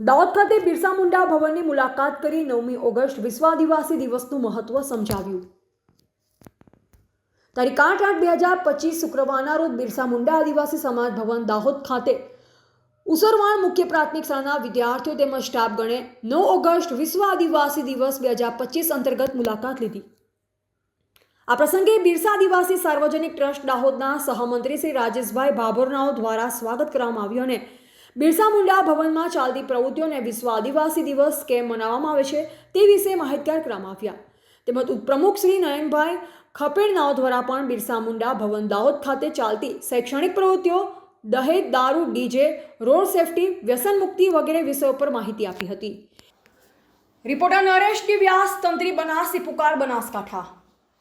દાહોદ ખાતે બિરસા મુંડા ભવનની મુલાકાત કરી નવમી ઓગસ્ટ વિશ્વ આદિવાસી દિવસનું મહત્વ સમજાવ્યું. તારીખ આઠ આઠ બે હજાર પચીસ શુક્રવારના રોજ બિરસા મુંડા આદિવાસી સમાજ ભવન દાહોદ ખાતે ઉસરવાણ મુખ્ય પ્રાથમિક શાળાના વિદ્યાર્થીઓ તેમજ સ્ટાફગણે નવ ઓગસ્ટ વિશ્વ આદિવાસી દિવસ બે હજાર પચીસ અંતર્ગત મુલાકાત લીધી. આ પ્રસંગે બિરસા આદિવાસી સાર્વજનિક ટ્રસ્ટ દાહોદના સહમંત્રી શ્રી રાજેશભાઈ ભાભોરનાઓ દ્વારા સ્વાગત કરવામાં આવ્યું અને બિરસા મુંડા ભવનમાં ચાલતી પ્રવૃત્તિઓને વિશ્વ આદિવાસી દિવસ કેમ મનાવવામાં આવે છે તે વિશે માહિતગાર કરવામાં આવ્યા તેમજ ઉપપ્રમુખ શ્રી નયનભાઈ ખપેડનાઓ દ્વારા પણ બિરસા મુંડા ભવન દાહોદ ખાતે ચાલતી શૈક્ષણિક પ્રવૃત્તિઓ, દહેજ, દારૂ, ડીજે, રોડ સેફટી, વ્યસન મુક્તિ વગેરે વિષયો પર માહિતી આપી હતી. રિપોર્ટર નરેશ ડી વ્યાસ તંત્રી બનાસ પુકાર બનાસકાંઠા.